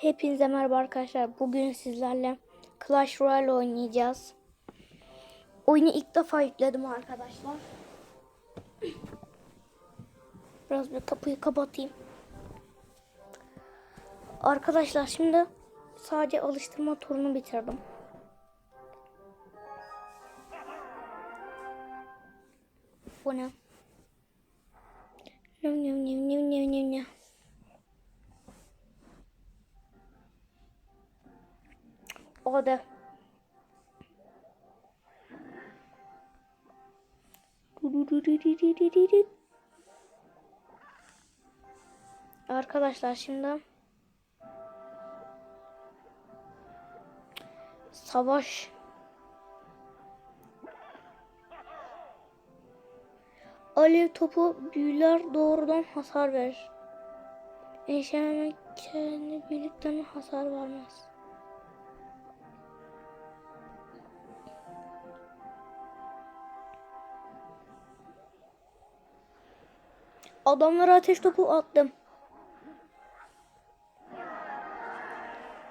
Hepinize merhaba arkadaşlar. Bugün sizlerle Clash Royale oynayacağız. Oyunu ilk defa yükledim arkadaşlar. Biraz bir kapıyı kapatayım. Arkadaşlar şimdi sadece alıştırma turunu bitirdim. Bu ne? Nım nım nım O da. Arkadaşlar şimdi savaş Alev topu büyüler doğrudan hasar verir. Eşelemek kendi birlikten hasar vermez. Adamlara ateş topu attım.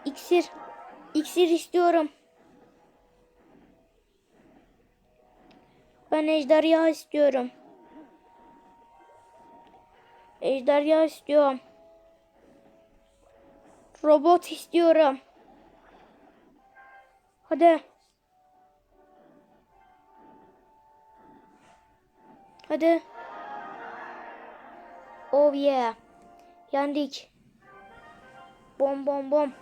İksir. İksir istiyorum. Ben ejderha istiyorum. Ejderha istiyorum. Robot istiyorum. Hadi. Hadi. Oh yeah. Yendik. Bom bom bom.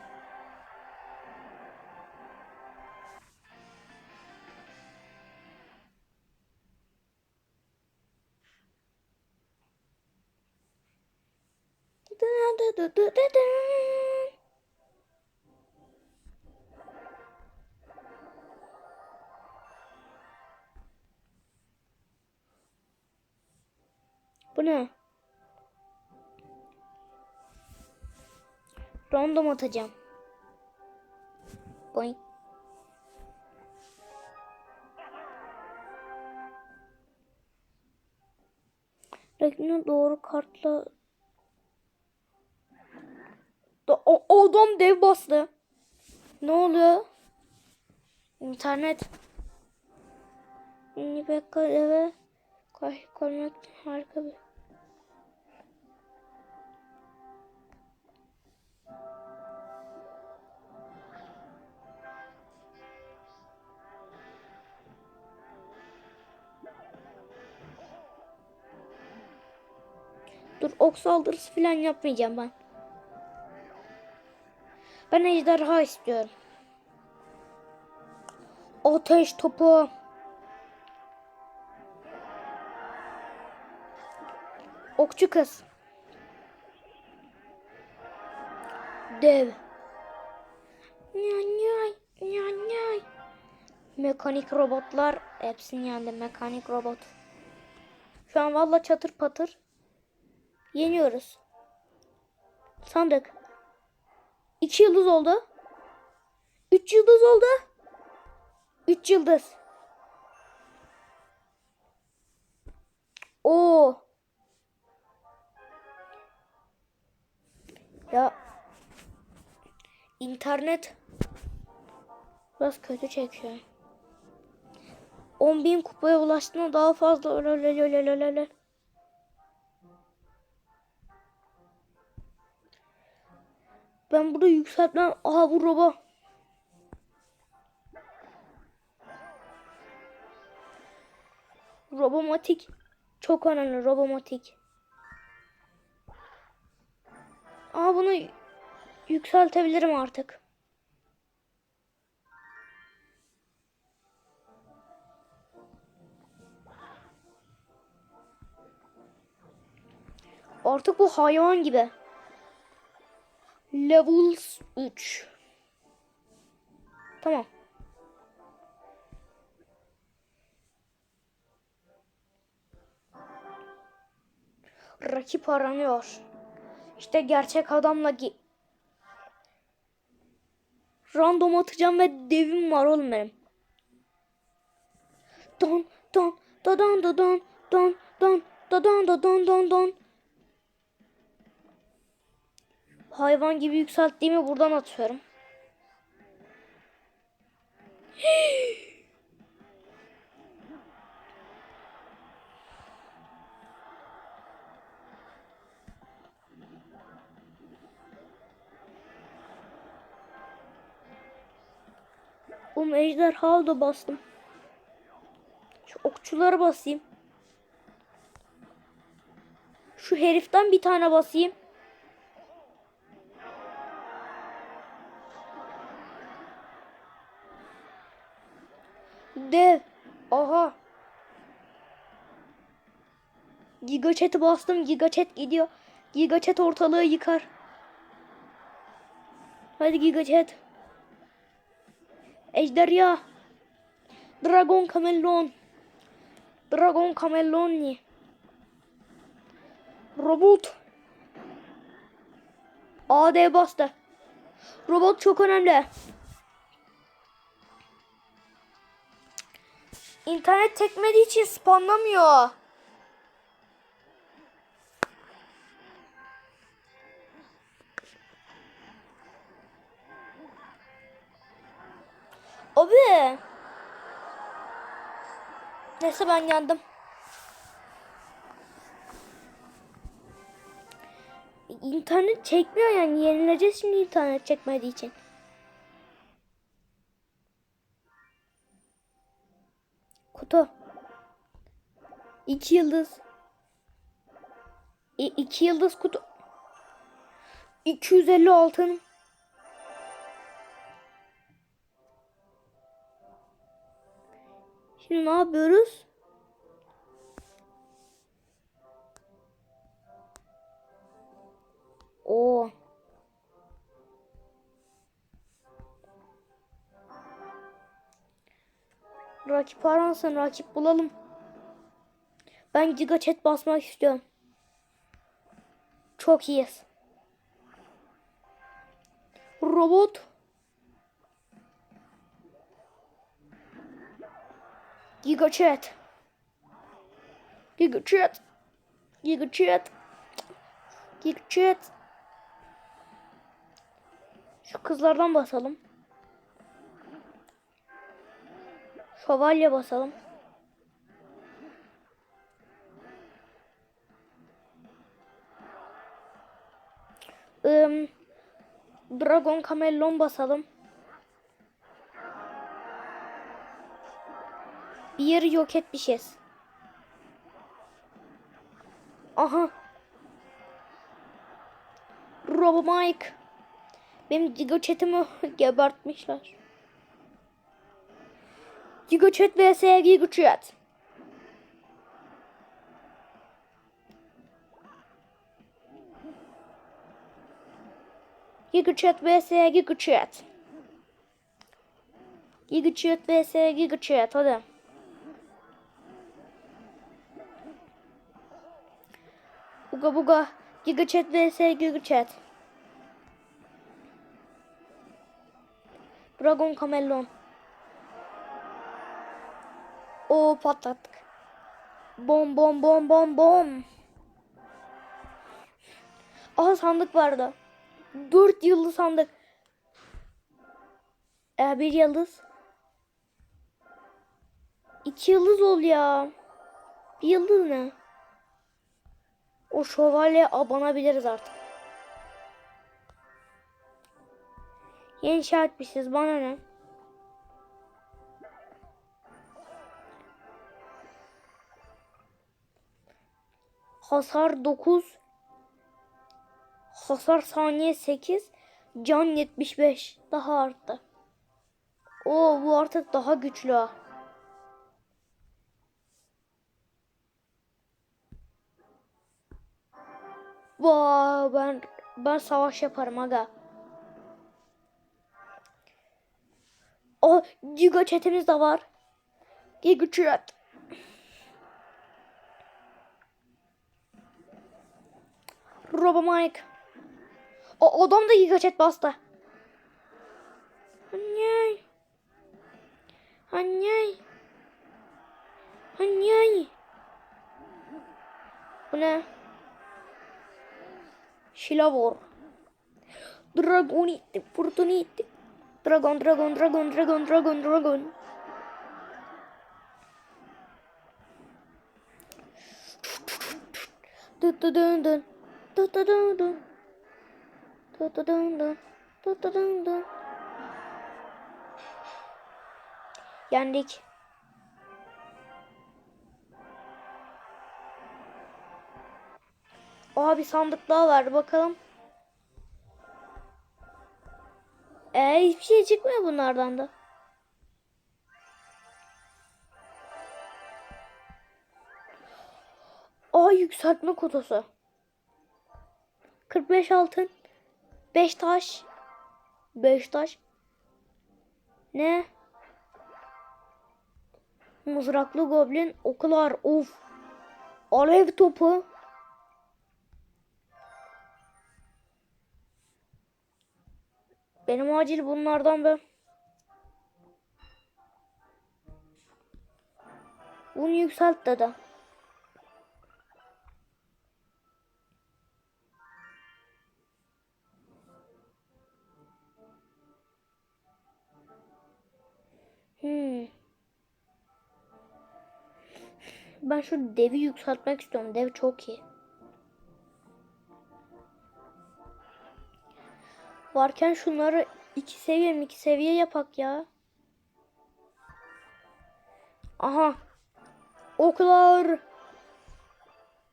Bu ne? Random atacağım. Boing. Rakibine doğru kartla Da- o, adam dev bastı. Ne oluyor? İnternet. Nibeka eve karşı koymak harika bir. Dur ok saldırısı falan yapmayacağım ben. Ben ejderha istiyorum. Ateş topu. Okçu kız. Dev. Nyay nyay nyay nyay. Mekanik robotlar hepsini yendi. Mekanik robot. Şu an valla çatır patır. Yeniyoruz. Sandık. İki yıldız oldu. Üç yıldız oldu. Üç yıldız. Oo. Ya internet biraz kötü çekiyor. 10.000 kupaya ulaştığında daha fazla öyle öyle öyle öyle öyle. Ben burada yükseltmem. Aha bu robo. Robomatik. Çok önemli robomatik. Aa bunu yükseltebilirim artık. Artık bu hayvan gibi. Levels 3. Tamam. Rakip aranıyor. İşte gerçek adamla gi Random atacağım ve devim var oğlum benim. Don don dadan dadan don don dadan dadan don don don. don. Hayvan gibi yükselttiğimi buradan atıyorum. Oğlum ejderha da bastım. Şu okçuları basayım. Şu heriften bir tane basayım. Dev. Aha. Giga chat'i bastım. Giga chat gidiyor. Giga chat ortalığı yıkar. Hadi Giga chat. Ejderha. Dragon Kamellon. Dragon Kamelloni. Robot. AD bastı. Robot çok önemli. İnternet çekmediği için spamlamıyor. Abi. Neyse ben yandım. İnternet çekmiyor yani yenileceğiz şimdi internet çekmediği için. Kutu. İki yıldız. İ iki yıldız kutu. 250 altın. Şimdi ne yapıyoruz? Oo. Rakip aransın rakip bulalım. Ben giga chat basmak istiyorum. Çok iyiyiz. Robot. Giga chat. Giga chat. Giga chat. Giga chat. Şu kızlardan basalım. Şövalye basalım. Im, Dragon Kamellon basalım. Bir yok etmişiz. Aha. Robo Mike. Benim Giga Chat'imi gebertmişler. Giga Chat vs Giga Chat. Giga Chat vs Giga Chat. Giga Chat vs Giga Chat hadi. Buga buga. Giga Chat vs Giga Chat. Dragon Kamellon. O patlattık. Bom bom bom bom bom. Aha sandık vardı. Dört yıldız sandık. Ee, bir yıldız. İki yıldız ol ya. Bir yıldız ne? O şövalye abanabiliriz artık. Yeni etmişiz bana ne? Hasar 9 Hasar saniye 8 Can 75 Daha arttı Oo bu artık daha güçlü ha. Ben ben savaş yaparım aga. O Giga chatimiz de var. Giga chat. Robo Mike. O adam da Giga chat bastı. Anney. Anney. Anney. Bu ne? Şilavor. Dragonite, Fortunite. Dragon, dragon, dragon, dragon, dragon, dragon. Dun dun dun dun. Dun dun dun dun. Dun dun dun dun. Dun dun dun dun. Yendik. Oha bir sandık daha var bakalım. Ee, hiçbir şey çıkmıyor bunlardan da. Aa yükseltme kutusu. 45 altın. 5 taş. 5 taş. Ne? Mızraklı goblin okular. Of. Alev topu. Benim acil bunlardan be. Bunu yükselt dedi. Ben şu devi yükseltmek istiyorum. Dev çok iyi. Varken şunları iki seviye iki seviye yapak ya. Aha. Oklar.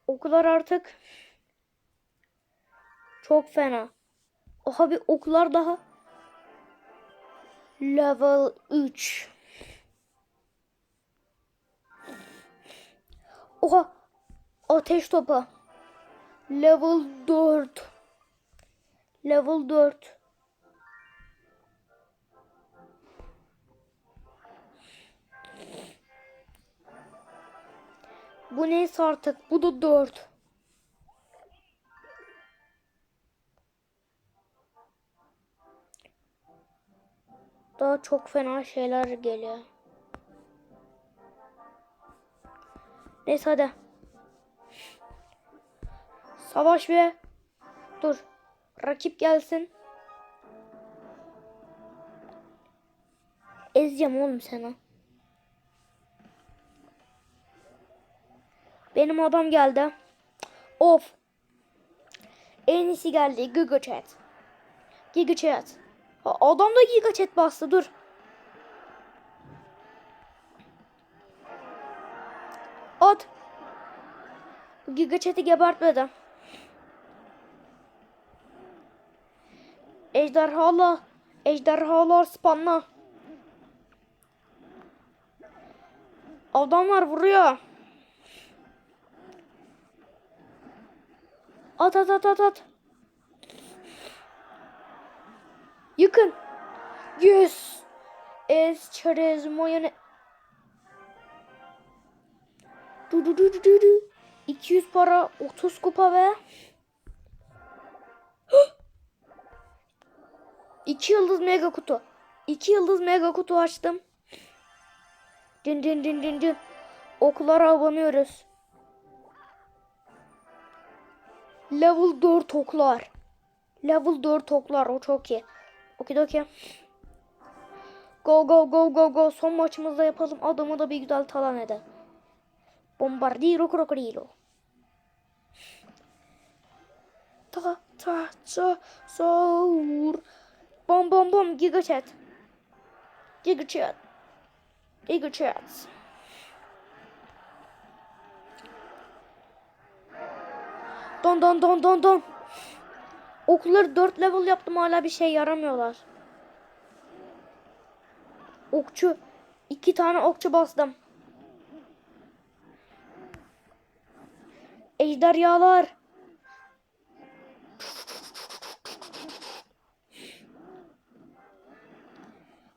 Oklar artık. Çok fena. Oha bir oklar daha. Level 3. Oha. Ateş topu. Level 4. Level 4. Bu neyse artık. Bu da 4. Daha çok fena şeyler geliyor. Neyse hadi. Savaş ve dur. Rakip gelsin. Ezeceğim oğlum sana. Benim adam geldi. Of. En iyisi geldi. Giga Chat. Giga Chat. Ha, Adam da Giga Chat bastı. Dur. At. Giga Chat'i gebertmedi. Ejderhalar. Ejderhalar spanla. Adamlar vuruyor. At at at at at. Yıkın. Yes. Es çerez mayone. Du du du du du du. 200 para 30 kupa ve 2 yıldız mega kutu. 2 yıldız mega kutu açtım. Din din din din din. Oklara abanıyoruz. Level 4 oklar. Level 4 oklar o çok iyi. Okidoki. Go go go go go. Son maçımızda yapalım. Adamı da bir güzel talan eder. Bombardiro crocodilo. Ta ta ta saur. Bom bom bom giga chat. Giga chat. Giga chat. Don don don don don. Okları 4 level yaptım hala bir şey yaramıyorlar. Okçu. iki tane okçu bastım. Ejderhalar.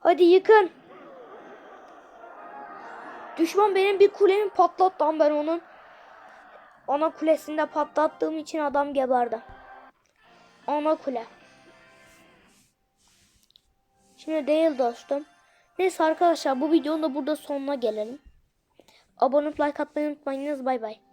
Hadi yıkın. Düşman benim bir kulemi patlattı ama ben onun ana kulesinde patlattığım için adam geberdi. Ana kule. Şimdi değil dostum. Neyse arkadaşlar bu videonun da burada sonuna gelelim. Abone olup like atmayı unutmayınız. Bay bay.